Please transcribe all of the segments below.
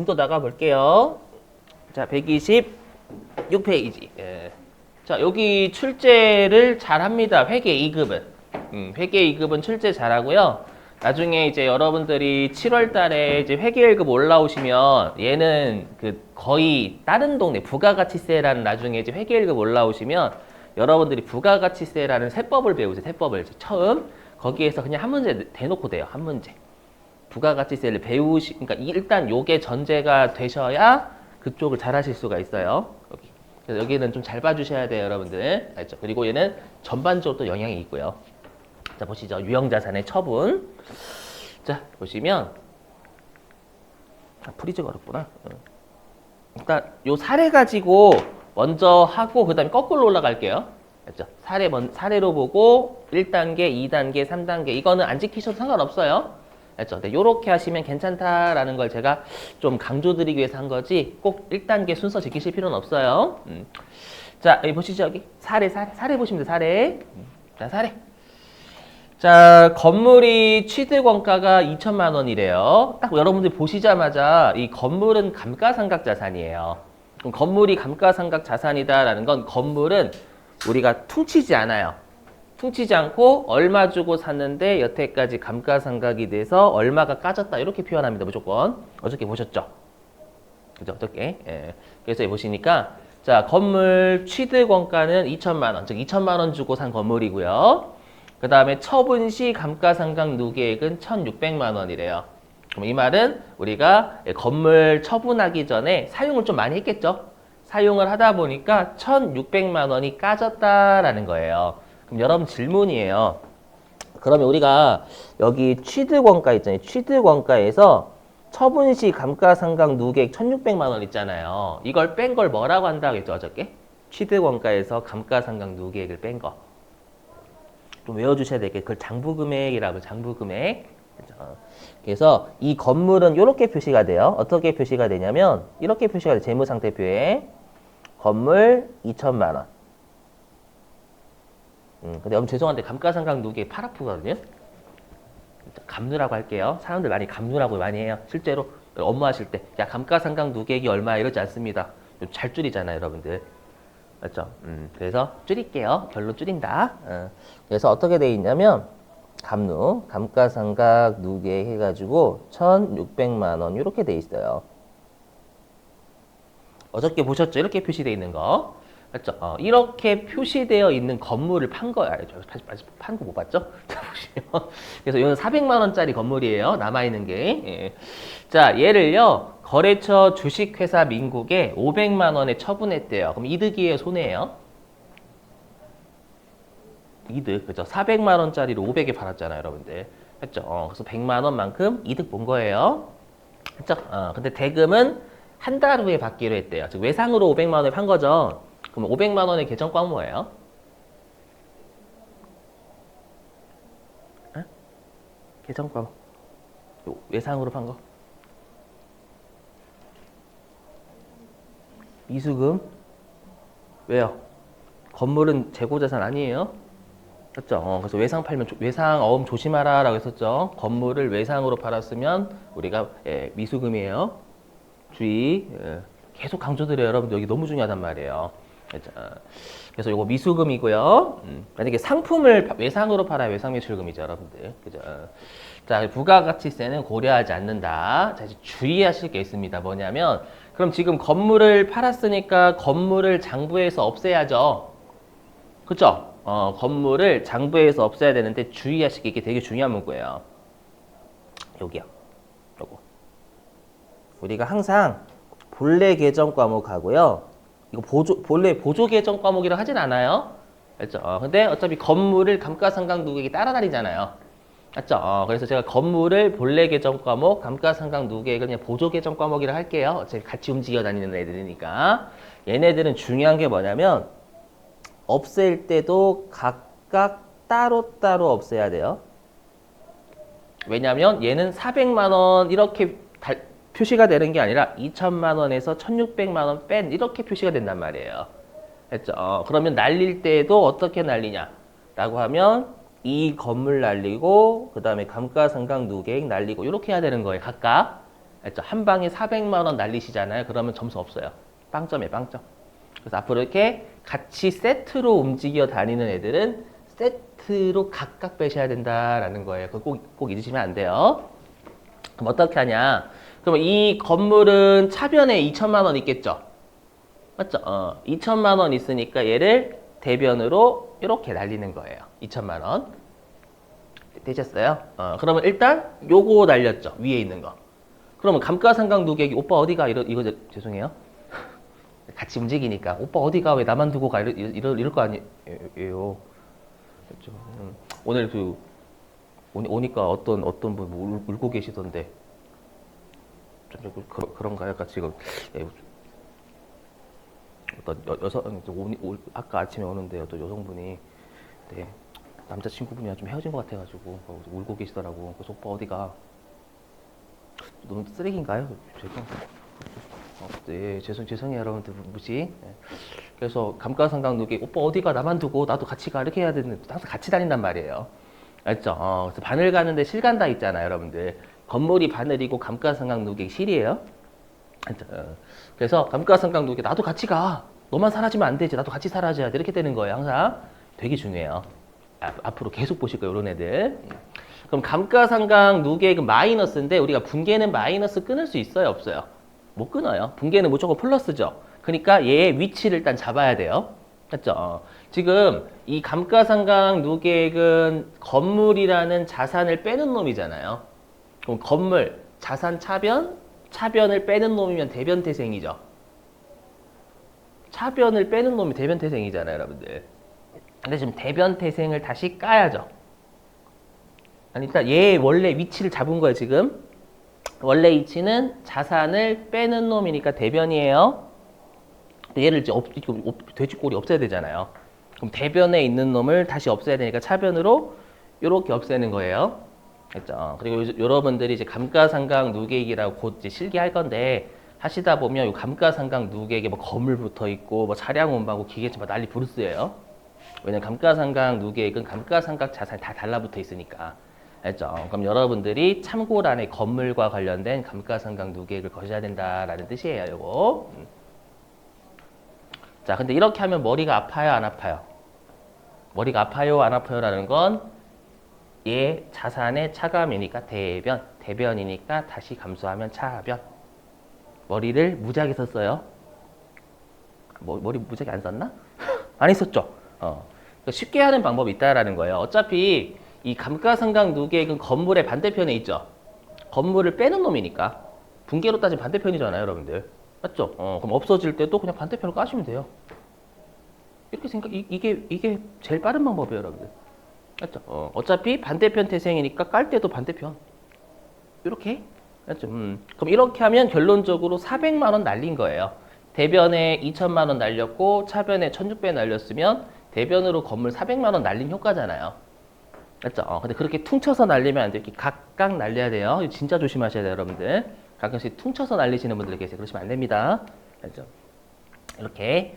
진도 나가 볼게요. 자, 126페이지. 예. 자, 여기 출제를 잘 합니다. 회계 2급은. 음, 회계 2급은 출제 잘 하고요. 나중에 이제 여러분들이 7월 달에 이제 회계 1급 올라오시면 얘는 그 거의 다른 동네 부가가치세라는 나중에 이제 회계 1급 올라오시면 여러분들이 부가가치세라는 세법을 배우세요. 세법을 처음 거기에서 그냥 한 문제 대놓고 돼요. 한 문제. 부가가치세를 배우시, 그러니까 이- 일단 요게 전제가 되셔야 그쪽을 잘 하실 수가 있어요. 여기. 그래서 여기는 좀 잘 봐주셔야 돼요, 여러분들. 알죠? 그리고 얘는 전반적으로 또 영향이 있고요. 자, 보시죠. 유형자산의 처분. 자, 보시면. 아, 프리즈가 어렵구나. 응. 일단 요 사례 가지고 먼저 하고 그 다음에 거꾸로 올라갈게요. 알죠? 사례 먼, 사례로 보고 1단계, 2단계, 3단계 이거는 안 지키셔도 상관없어요. 알죠? 네, 요렇게 하시면 괜찮다라는 걸 제가 좀 강조드리기 위해서 한 거지 꼭 1단계 순서 지키실 필요는 없어요. 음. 자, 여기 보시죠. 여기 사례, 사례, 사례 보시면 돼요. 사례. 음. 자, 사례. 자, 건물이 취득 원가가 2천만 원이래요. 딱 여러분들 보시자마자 이 건물은 감가상각 자산이에요. 그럼 건물이 감가상각 자산이다라는 건 건물은 우리가 퉁치지 않아요. 퉁치지 않고 얼마 주고 샀는데 여태까지 감가상각이 돼서 얼마가 까졌다 이렇게 표현합니다. 무조건 어저께 보셨죠? 그죠? 어저께. 예. 그래서 보시니까 자 건물 취득 원가는 2천만 원, 즉 2천만 원 주고 산 건물이고요. 그 다음에 처분 시 감가상각 누계액은 1,600만 원이래요. 그럼 이 말은 우리가 건물 처분하기 전에 사용을 좀 많이 했겠죠? 사용을 하다 보니까 1,600만 원이 까졌다라는 거예요. 그럼 여러분 질문이에요. 그러면 우리가 여기 취득원가 있잖아요. 취득원가에서 처분 시 감가상각 누계액 1,600만 원 있잖아요. 이걸 뺀 걸 뭐라고 한다고 했죠, 어저께? 취득원가에서 감가상각 누계액을 뺀 거. 좀 외워주셔야 되겠 그걸 장부금액이라고 장부금액. 그죠? 그래서 이 건물은 이렇게 표시가 돼요. 어떻게 표시가 되냐면 이렇게 표시가 돼요. 재무상태표에 건물 2천만 원. 음, 근데 여러분 죄송한데 감가상각 누계 파라프거든요. 감누라고 할게요. 사람들 많이 감누라고 많이 해요. 실제로 업무 하실 때, 야 감가상각 누계액이 얼마 이러지 않습니다. 잘 줄이잖아요, 여러분들. 맞죠? 음, 그래서 줄일게요. 결론 줄인다. 어. 그래서 어떻게 돼 있냐면 감누, 감가상각 누계 해가지고 1,600만 원 이렇게 돼 있어요. 어저께 보셨죠? 이렇게 표시되어 있는 거. 맞죠? 어, 이렇게 표시되어 있는 건물을 판 거야. 판거 못 봤죠? 자, 보시면. 그래서 이건 400만 원짜리 건물이에요. 남아있는 게. 예. 자, 얘를요. 거래처 주식회사 민국에 500만 원에 처분했대요. 그럼 이득이에요? 손해예요? 이득. 그죠? 400만 원짜리를 500에 팔았잖아요, 여러분들. 했죠? 어, 그래서 100만 원만큼 이득 본 거예요. 했죠? 어, 근데 대금은 한 달 후에 받기로 했대요. 즉 외상으로 500만 원에 판 거죠. 그럼 500만 원의 계정과 뭐예요? 에? 계정과 요 외상으로 판 거? 미수금? 왜요? 건물은 재고자산 아니에요? 맞죠? 어, 그래서 외상 팔면 조- 외상 어음 조심하라라고 했었죠. 건물을 외상으로 팔았으면 우리가 예, 미수금이에요. 주의. 예, 계속 강조드려요, 여러분들 여기 너무 중요하단 말이에요. 어, 그래서 이거 미수금이고요. 음, 만약에 상품을 파- 외상으로 팔아야 외상 매출금이죠, 여러분들. 그죠? 어. 자, 부가가치세는 고려하지 않는다. 자, 이제 주의하실 게 있습니다. 뭐냐면, 그럼 지금 건물을 팔았으니까 건물을 장부에서 없애야죠. 그죠? 어, 건물을 장부에서 없애야 되는데 주의하실 게 이게 되게 중요한 문구예요. 여기요. 요거. 우리가 항상 본래 계정 과목하고요. 이거 보조, 본래 보조 계정 과목이라 하진 않아요. 알죠? 어, 근데 어차피 건물을 감가상각 누계액이 따라다니잖아요. 맞죠? 어, 그래서 제가 건물을 본래 계정 과목, 감가상각 누계액을 그냥 보조 계정 과목이라 할게요. 어차피 같이 움직여 다니는 애들이니까. 얘네들은 중요한 게 뭐냐면 없앨 때도 각각 따로따로 없애야 돼요. 왜냐면 얘는 400만 원 이렇게 달- 표시가 되는 게 아니라 2천만 원에서 1,600만 원 뺀 이렇게 표시가 된단 말이에요. 했죠? 어, 그러면 날릴 때도 어떻게 날리냐? 라고 하면 이 건물 날리고 그 다음에 감가상각 누계액 날리고 이렇게 해야 되는 거예요. 각각. 알죠? 한 방에 400만 원 날리시잖아요. 그러면 점수 없어요. 빵점이에요, 빵점. 그래서 앞으로 이렇게 같이 세트로 움직여 다니는 애들은 세트로 각각 빼셔야 된다라는 거예요. 그거 꼭, 꼭 잊으시면 안 돼요. 그럼 어떻게 하냐? 그럼 이 건물은 차변에 2천만 원 있겠죠? 맞죠? 어, 2천만 원 있으니까 얘를 대변으로 이렇게 날리는 거예요. 2천만 원. 되셨어요? 어, 그러면 일단 요거 날렸죠. 위에 있는 거. 그러면 감가상각 누계기 오빠 어디가 이러 이거 저- 죄송해요. 같이 움직이니까 오빠 어디가 왜 나만 두고 가 이러, 이러, 이럴 거 아니에요. 그렇죠. 음, 오늘 그 오니, 오니까 어떤 어떤 분 울고 계시던데 좀, 좀 그, 그런가요? 약간 지금 예, 어떤 여, 여성 오니, 올, 아까 아침에 오는데 어떤 여성분이 네, 남자친구분이랑 좀 헤어진 것 같아가지고 어, 울고 계시더라고. 그래서 오빠 어디가? 너무 쓰레기인가요? 죄송. 어, 네, 죄송 죄송해요 여러분들 무시. 네. 그래서 감가상각 누기 오빠 어디가 나만 두고 나도 같이 가 이렇게 해야 되는 항상 같이 다닌단 말이에요. 알죠? 어, 그래서 바늘 가는데 실 간다 있잖아요, 여러분들. 건물이 바늘이고 감가상각 누기 실이에요. 어. 그래서 감가상각 누기 나도 같이 가. 너만 사라지면 안 되지. 나도 같이 사라져야 돼. 이렇게 되는 거예요. 항상 되게 중요해요. 아, 앞으로 계속 보실 거예요, 이런 애들. 그럼 감가상각 누계액은 마이너스인데 우리가 분계는 마이너스 끊을 수 있어요, 없어요? 못 끊어요. 분계는 무조건 플러스죠. 그러니까 얘의 위치를 일단 잡아야 돼요. 맞죠? 어. 지금 이 감가상각 누계액은 건물이라는 자산을 빼는 놈이잖아요. 그럼 건물, 자산 차변, 차변을 빼는 놈이면 대변 태생이죠. 차변을 빼는 놈이 대변 태생이잖아요, 여러분들. 근데 지금 대변 태생을 다시 까야죠. 아니, 일단 얘 원래 위치를 잡은 거예요, 지금. 원래 위치는 자산을 빼는 놈이니까 대변이에요. 얘를 이제 없, 돼지꼬리 없애야 되잖아요. 그럼 대변에 있는 놈을 다시 없애야 되니까 차변으로 이렇게 없애는 거예요. 했죠. 그리고 요- 여러분들이 이제 감가상각 누계액이라고 곧 이제 실기할 건데 하시다 보면 이 감가상각 누계액에 뭐 건물 붙어 있고 뭐 차량 운반고 기계차 막 난리 부르스예요. 왜냐면 감가상각 누계액은 감가상각 자산이 다 달라붙어 있으니까. 알죠? 그럼 여러분들이 참고란에 건물과 관련된 감가상각 누계액을 거셔야 된다라는 뜻이에요, 요거. 음. 자, 근데 이렇게 하면 머리가 아파요, 안 아파요? 머리가 아파요, 안 아파요라는 건 얘 자산의 차감이니까 대변, 대변이니까 다시 감수하면 차변. 머리를 무지하게 썼어요. 뭐, 머리 무지하게 안 썼나? 안 했었죠. 어. 그러니까 쉽게 하는 방법이 있다라는 거예요. 어차피 이 감가상각 누계액은 건물의 반대편에 있죠. 건물을 빼는 놈이니까 분계로 따지면 반대편이잖아요, 여러분들. 맞죠? 어, 그럼 없어질 때도 그냥 반대편을 까시면 돼요. 이렇게 생각 이, 이게 이게 제일 빠른 방법이에요, 여러분들. 맞죠? 어, 어차피 반대편 태생이니까 깔 때도 반대편. 이렇게 맞죠? 음. 그럼 이렇게 하면 결론적으로 400만 원 날린 거예요. 대변에 2천만 원 날렸고 차변에 1,600 날렸으면 대변으로 건물 400만 원 날린 효과잖아요. 맞죠? 어, 근데 그렇게 퉁쳐서 날리면 안 돼요. 이렇게 각각 날려야 돼요. 진짜 조심하셔야 돼요, 여러분들. 가끔씩 퉁쳐서 날리시는 분들 계세요. 그러시면 안 됩니다. 알죠? 이렇게.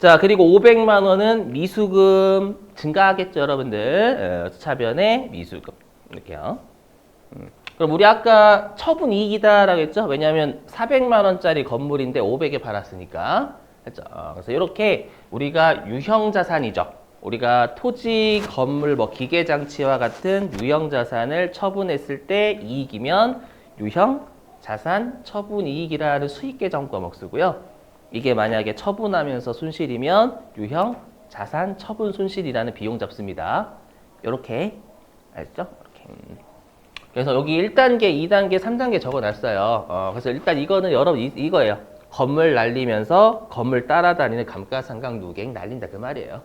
자, 그리고 500만 원은 미수금 증가하겠죠, 여러분들. 어, 차변에 미수금. 이렇게요. 음. 그럼 우리 아까 처분 이익이다라고 했죠? 왜냐하면 400만 원짜리 건물인데 500에 팔았으니까. 했죠? 어, 그래서 이렇게 우리가 유형 자산이죠. 우리가 토지, 건물, 뭐 기계 장치와 같은 유형 자산을 처분했을 때 이익이면 유형 자산 처분 이익이라는 수익 계정 과목 쓰고요. 이게 만약에 처분하면서 손실이면 유형 자산 처분 손실이라는 비용 잡습니다. 이렇게 알죠? 이렇게. 음. 그래서 여기 1단계, 2단계, 3단계 적어놨어요. 어, 그래서 일단 이거는 여러분 이, 이거예요. 건물 날리면서 건물 따라다니는 감가상각 누계액 날린다 그 말이에요.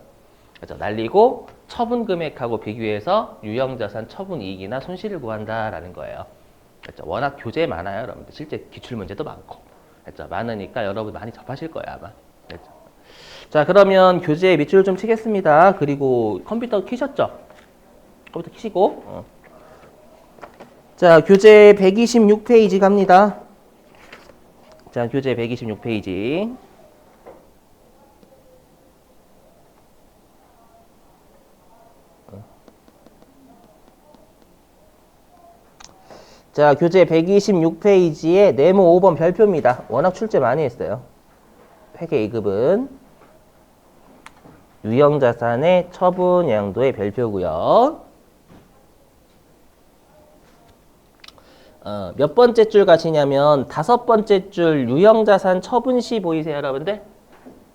그렇죠? 날리고 처분 금액하고 비교해서 유형자산 처분 이익이나 손실을 구한다라는 거예요. 그렇죠? 워낙 교재 많아요, 여러분들. 실제 기출 문제도 많고. 그렇죠? 많으니까 여러분 많이 접하실 거예요, 아마. 그렇죠? 자, 그러면 교재 밑줄 좀 치겠습니다. 그리고 컴퓨터 키셨죠? 컴퓨터 키시고. 어. 자, 교재 126페이지 갑니다. 자, 교재 126페이지. 자, 교재 126페이지에 네모 5번 별표입니다. 워낙 출제 많이 했어요. 회계 2급은 유형자산의 처분 양도의 별표고요. 어, 몇 번째 줄 가시냐면 다섯 번째 줄 유형자산 처분 시 보이세요, 여러분들?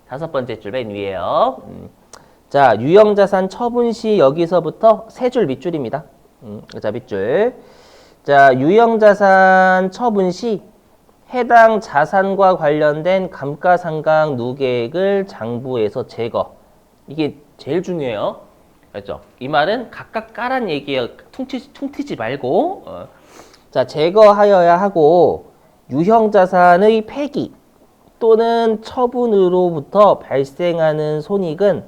다섯 번째 줄 맨 위에요. 음. 자, 유형자산 처분 시 여기서부터 세 줄 밑줄입니다. 음, 자, 밑줄. 자, 유형 자산 처분 시 해당 자산과 관련된 감가상각 누계액을 장부에서 제거. 이게 제일 중요해요. 그렇죠? 이 말은 각각 까란 얘기예요. 퉁치, 퉁튀지 말고. 어. 자, 제거하여야 하고 유형 자산의 폐기 또는 처분으로부터 발생하는 손익은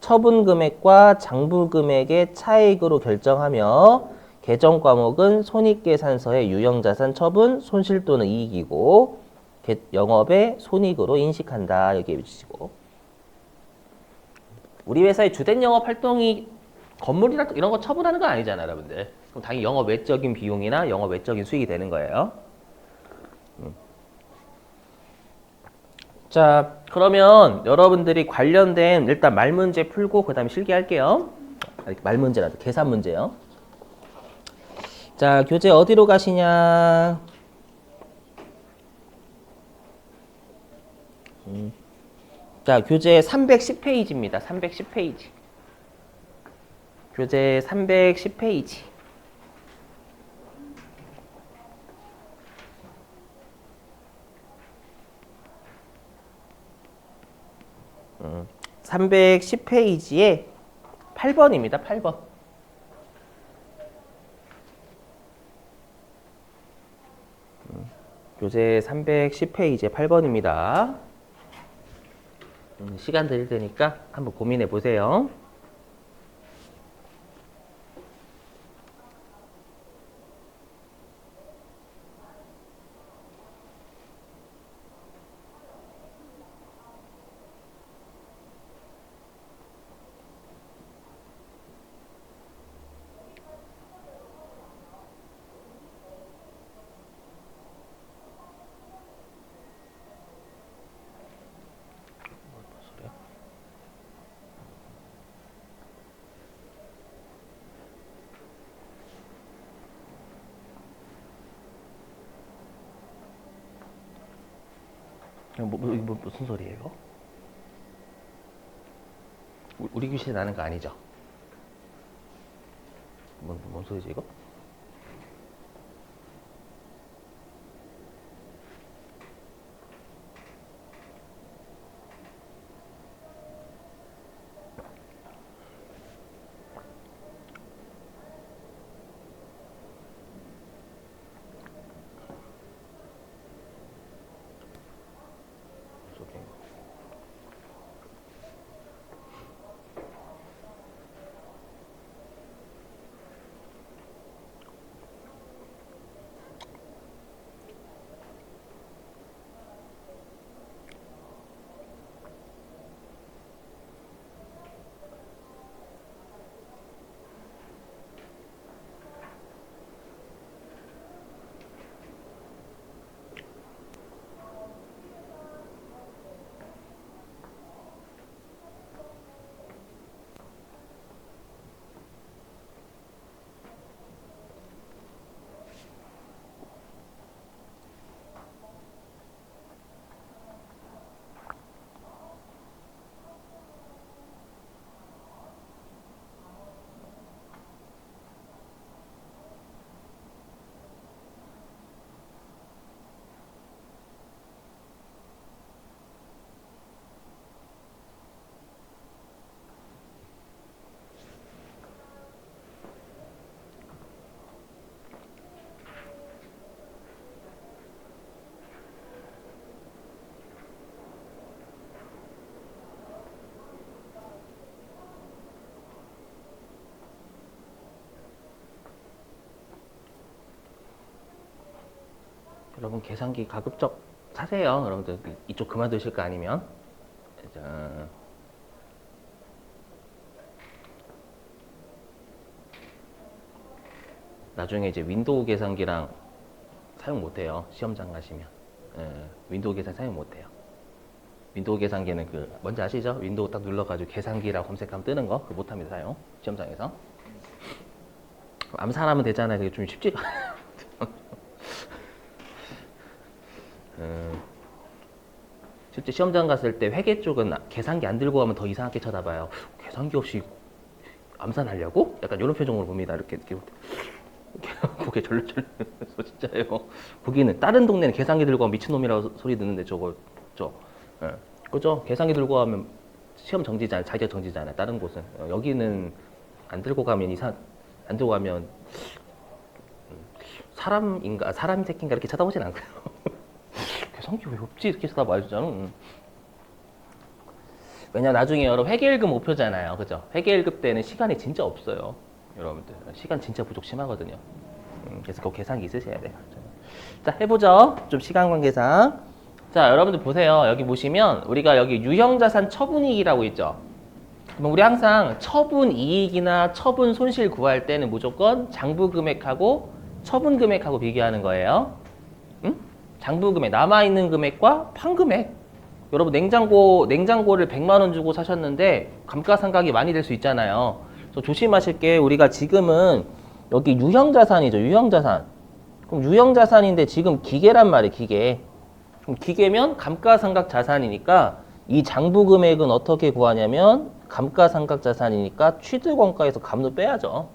처분 금액과 장부 금액의 차액으로 결정하며 개정 과목은 손익계산서의 유형자산 처분, 손실 또는 이익이고 개- 영업의 손익으로 인식한다. 여기 해주시고 우리 회사의 주된 영업 활동이 건물이나 이런 거 처분하는 건 아니잖아요, 여러분들. 그럼 당연히 영업 외적인 비용이나 영업 외적인 수익이 되는 거예요. 음. 자, 그러면 여러분들이 관련된 일단 말 문제 풀고 그 다음에 실기할게요. 아니, 말 문제라도 계산 문제요. 자, 교재 어디로 가시냐? 음. 자, 교재 310페이지입니다. 310페이지. 교재 310페이지. 음, 310페이지에 8번입니다. 8번. 교재 310페이지에 8번입니다. 음, 시간 드릴 테니까 한번 고민해 보세요. 뭐, 뭐, 이거 뭐, 무슨 소리예요? 우리 귀신 나는 거 아니죠? 뭔, 뭔 소리지 이거? 여러분 계산기 가급적 사세요. 여러분들 이쪽 그만두실 거 아니면. 자, 나중에 이제 윈도우 계산기랑 사용 못해요. 시험장 가시면 예, 윈도우 계산 사용 못해요. 윈도우 계산기는 그 뭔지 아시죠? 윈도우 딱 눌러가지고 계산기라고 검색하면 뜨는 거 그거 못합니다 사용 시험장에서. 암산하면 되잖아요. 그게 좀 쉽지가. 않아요. 음, 실제 시험장 갔을 때 회계 쪽은 계산기 안 들고 가면 더 이상하게 쳐다봐요. 계산기 없이 암산하려고? 약간 이런 표정으로 봅니다. 이렇게 이렇게 고개 절레절레해서 진짜예요. 거기는 다른 동네는 계산기 들고 가면 미친놈이라고 소리 듣는데 저거 저 예. 그죠? 계산기 들고 가면 시험 정지잖아요. 자격 정지잖아요. 다른 곳은 어, 여기는 안 들고 가면 이상 안 들고 가면 음, 사람인가 사람 새끼인가 이렇게 쳐다보진 않고요. 계산기 왜 없지 이렇게 쳐다봐요 진짜로. 음. 왜냐 나중에 여러분 회계일급 목표잖아요. 그죠? 회계일급 때는 시간이 진짜 없어요. 여러분들 시간 진짜 부족 심하거든요. 음, 그래서 그 계산기 있으셔야 돼요. 자 해보죠. 좀 시간 관계상. 자 여러분들 보세요. 여기 보시면 우리가 여기 유형자산 처분이익이라고 있죠. 그럼 우리 항상 처분 이익이나 처분 손실 구할 때는 무조건 장부 금액하고 처분 금액하고 비교하는 거예요. 응? 장부 금액 남아 있는 금액과 판 금액. 여러분 냉장고 냉장고를 100만 원 주고 사셨는데 감가상각이 많이 될 수 있잖아요. 그래서 조심하실 게 우리가 지금은 여기 유형 자산이죠. 유형 자산. 그럼 유형 자산인데 지금 기계란 말이에요. 기계. 그럼 기계면 감가상각 자산이니까 이 장부 금액은 어떻게 구하냐면 감가상각 자산이니까 취득 원가에서 감도 빼야죠.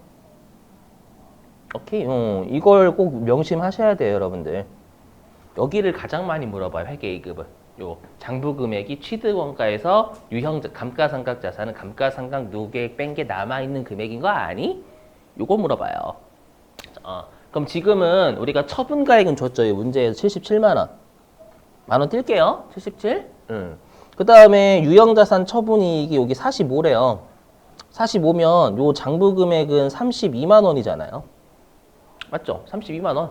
오케이. 어, 이걸 꼭 명심하셔야 돼요, 여러분들. 여기를 가장 많이 물어봐요, 회계 2급은. 요 장부 금액이 취득 원가에서 유형 감가상각 자산은 감가상각 누계 뺀게 남아 있는 금액인 거 아니? 요거 물어봐요. 어, 그럼 지금은 우리가 처분가액은 줬죠. 이 문제에서 77만 원. 만 원 뛸게요. 77. 음. 그 다음에 유형자산 처분이익이 여기 45래요. 45면 요 장부 금액은 32만 원이잖아요. 맞죠? 32만 원.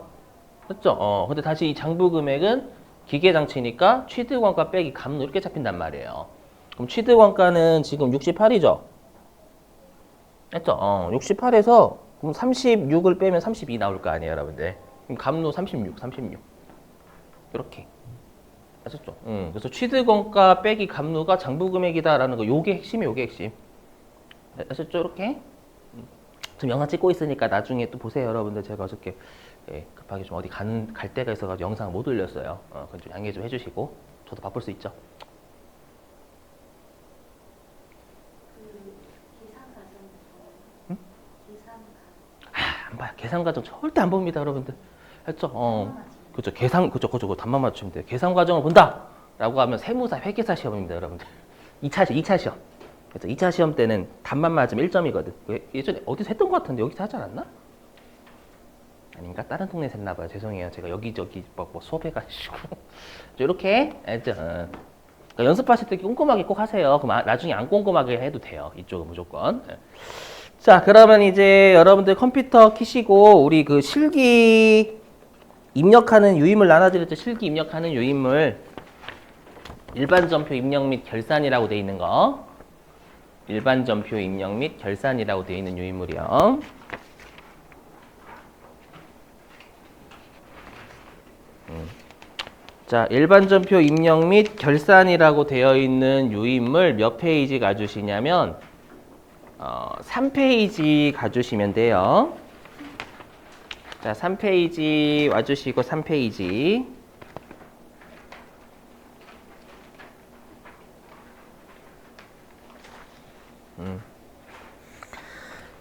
맞죠? 어, 근데 다시 이 장부 금액은 기계 장치니까 취득 원가 빼기 감로 이렇게 잡힌단 말이에요. 그럼 취득 원가는 지금 68이죠? 맞죠? 어, 68에서 그럼 36을 빼면 32 나올 거 아니에요, 여러분들. 그럼 감로 36, 36. 이렇게. 아셨죠? 음, 그래서 취득원가 빼기 감로가 장부금액이다라는 거, 요게 핵심이 요게 핵심. 아셨죠? 이렇게. 음. 지금 영상 찍고 있으니까 나중에 또 보세요, 여러분들. 제가 어저께 예, 급하게 좀 어디 가는 갈 데가 있어가지고 영상을 못 올렸어요. 어, 그건 좀 양해 좀 해주시고 저도 바쁠 수 있죠. 아, 안 봐요. 계산 과정 절대 안 봅니다, 여러분들. 했죠? 어, 그렇죠. 계산, 그렇죠, 그렇죠. 그거 답만 맞추면 돼요. 계산 과정을 본다 라고 하면 세무사 회계사 시험입니다, 여러분들. 2차 시험, 2차 시험. 그래서 2차 시험 때는 답만 맞으면 1점이거든. 예전에 어디서 했던 것 같은데 여기서 하지 않았나? 아닌가? 다른 동네에서 했나 봐요. 죄송해요. 제가 여기저기 뭐, 뭐 수업해가지고. 이렇게 알죠? 어. 그러니까 연습하실 때 꼼꼼하게 꼭 하세요. 그럼 아- 나중에 안 꼼꼼하게 해도 돼요. 이쪽은 무조건. 예. 자, 그러면 이제 여러분들 컴퓨터 키시고 우리 그 실기 입력하는 유인물 나눠드렸죠. 실기 입력하는 유인물 일반 점표 입력 및 결산이라고 돼 있는 거. 일반 점표 입력 및 결산이라고 돼 있는 유인물이요. 자, 일반 전표 입력 및 결산이라고 되어 있는 유인물 몇 페이지 가주시냐면 어, 3페이지 가주시면 돼요. 자, 3페이지 와주시고 3페이지. 음.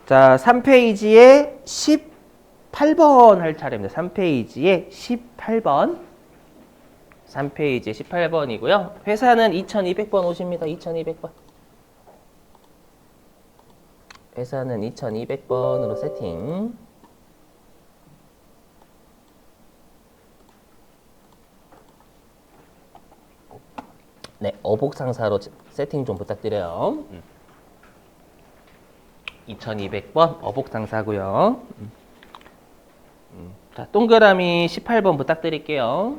자, 3페이지에 18번 할 차례입니다. 3페이지에 18번. 3페이지 18번이고요. 회사는 2200번 오십니다. 2200번. 회사는 2200번으로 세팅. 네, 어복 상사로 세팅 좀 부탁드려요. 2200번 어복 상사고요. 음, 자, 동그라미 18번 부탁드릴게요.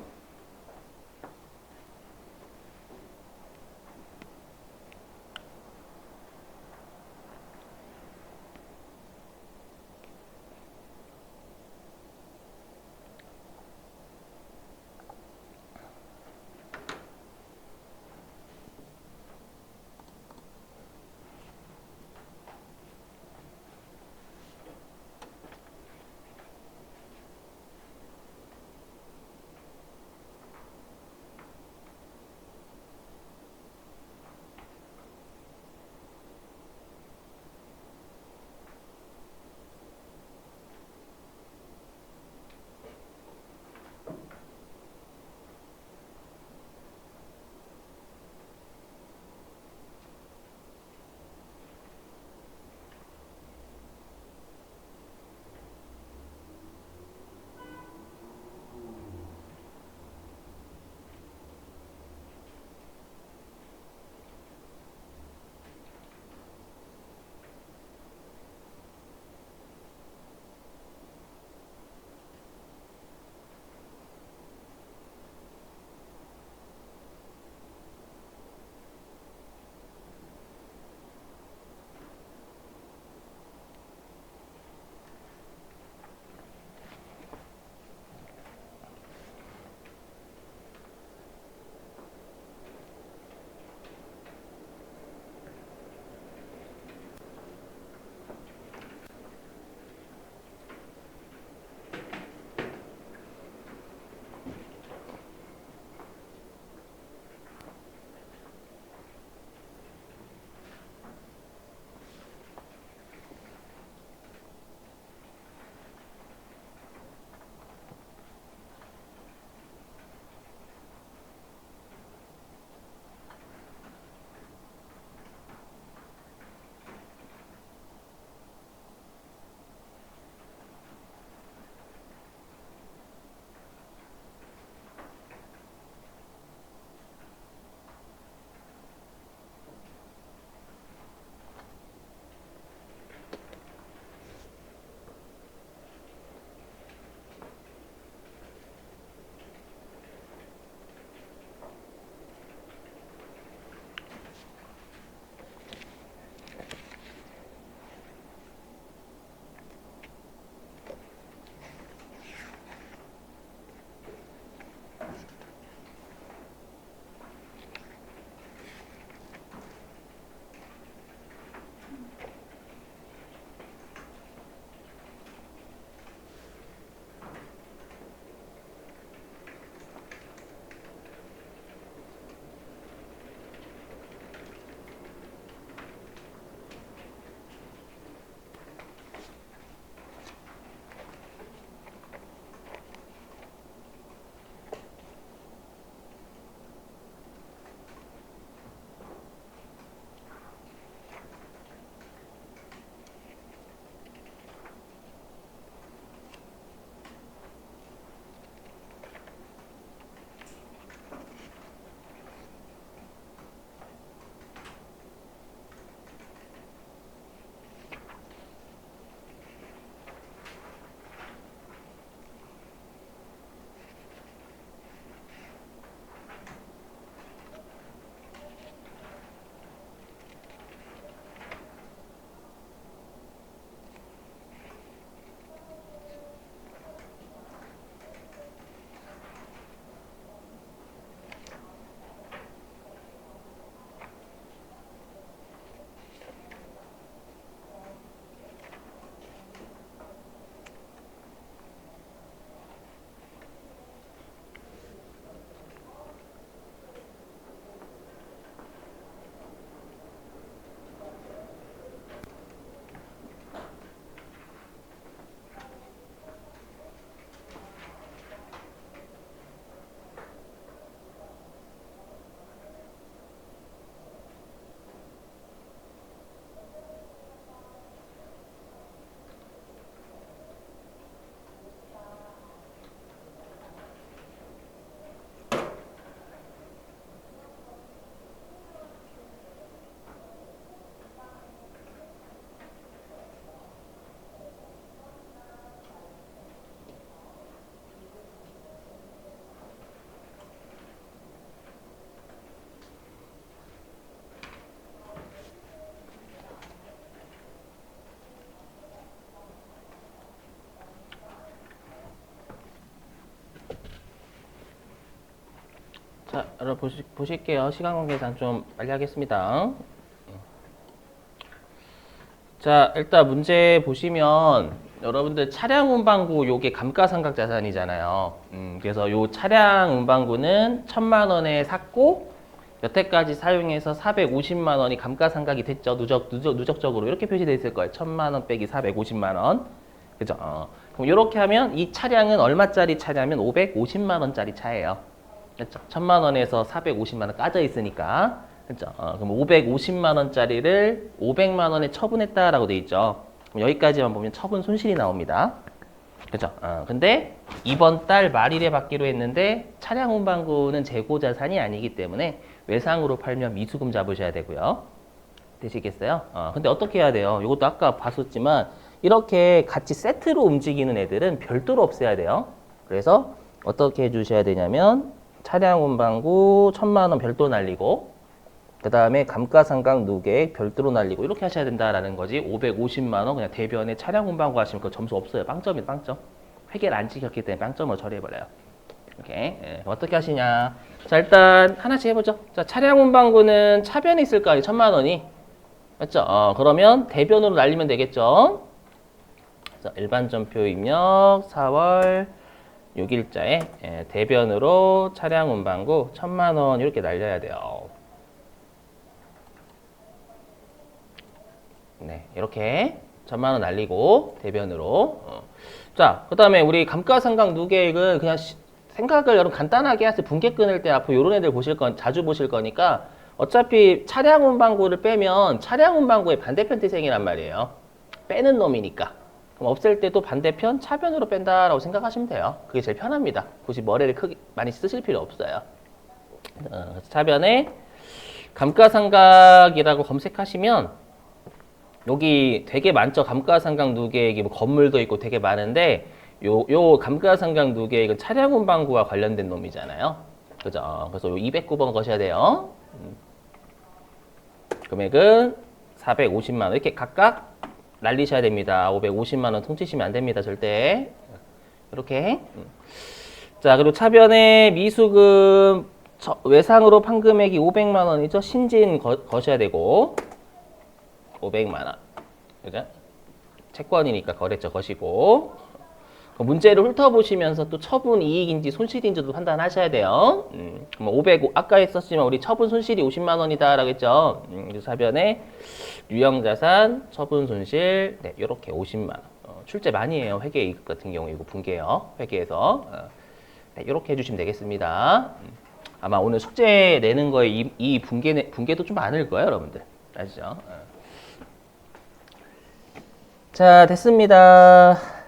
자, 여러분 보시, 보실게요. 시간 관계상 좀 빨리 하겠습니다. 자, 일단 문제 보시면 여러분들 차량 운반구 요게 감가상각 자산이잖아요. 음, 그래서 요 차량 운반구는 천만 원에 샀고 여태까지 사용해서 450만 원이 감가상각이 됐죠. 누적, 누적, 누적적으로 이렇게 표시되어 있을 거예요. 천만 원 빼기 450만 원. 그죠? 어. 그럼 이렇게 하면 이 차량은 얼마짜리 차냐면 550만 원짜리 차예요. 그렇죠? 천만 원에서 450만 원 까져 있으니까. 그렇죠? 어, 그럼 550만 원짜리를 500만 원에 처분했다라고 돼 있죠. 그럼 여기까지만 보면 처분 손실이 나옵니다. 그죠? 어, 근데 이번 달 말일에 받기로 했는데 차량 운반구는 재고 자산이 아니기 때문에 외상으로 팔면 미수금 잡으셔야 되고요. 되시겠어요? 어, 근데 어떻게 해야 돼요? 이것도 아까 봤었지만 이렇게 같이 세트로 움직이는 애들은 별도로 없애야 돼요. 그래서 어떻게 해주셔야 되냐면 차량 운반구 천만 원 별도 날리고 그 다음에 감가상각 누계 별도로 날리고 이렇게 하셔야 된다라는 거지. 550만 원 그냥 대변에 차량 운반구 하시면 그 점수 없어요. 빵점이 빵점. 회계를 안 지켰기 때문에 빵점으로 처리해버려요. 이렇게 예, 어떻게 하시냐. 자 일단 하나씩 해보죠. 자 차량 운반구는 차변에 있을 거 아니에요. 천만 원이. 맞죠? 어, 그러면 대변으로 날리면 되겠죠? 자 일반 전표 입력 4월 6일자에 예, 대변으로 차량 운반구 천만 원 이렇게 날려야 돼요 네, 이렇게 천만 원 날리고 대변으로. 어. 자, 그다음에 우리 감가상각 누계액은 그냥 시- 생각을 여러분 간단하게 하세요. 분계 끊을 때 앞으로 이런 애들 보실 건 자주 보실 거니까 어차피 차량 운반구를 빼면 차량 운반구의 반대편 태생이란 말이에요. 빼는 놈이니까. 그럼 없앨 때도 반대편 차변으로 뺀다라고 생각하시면 돼요. 그게 제일 편합니다. 굳이 머리를 크게 많이 쓰실 필요 없어요. 어, 차변에 감가상각이라고 검색하시면 여기 되게 많죠. 감가상각 누계액이 뭐 건물도 있고 되게 많은데 요, 요 감가상각 누계액은 차량 운반구와 관련된 놈이잖아요. 그죠? 그래서 요 209번 거셔야 돼요. 음. 금액은 450만 원 이렇게 각각 날리셔야 됩니다. 550만 원 통치시면 안 됩니다. 절대. 이렇게. 음. 자, 그리고 차변에 미수금 저- 외상으로 판 금액이 500만 원이죠. 신진 거, 거셔야 되고 500만 원. 그죠? 채권이니까 거래처 거시고. 그 문제를 훑어보시면서 또 처분 이익인지 손실인지도 판단하셔야 돼요. 음, 그럼 500, 아까 했었지만 우리 처분 손실이 50만 원이다라고 했죠. 음, 사변에 유형자산, 처분 손실, 네, 이렇게 50만 원. 어, 출제 많이 해요. 회계 이익 같은 경우 이거 분개요. 회계에서. 어, 네, 이렇게 해주시면 되겠습니다. 음, 아마 오늘 숙제 내는 거에 이, 이 분개, 분개도 좀 많을 거예요, 여러분들. 아시죠? 어. 자, 됐습니다.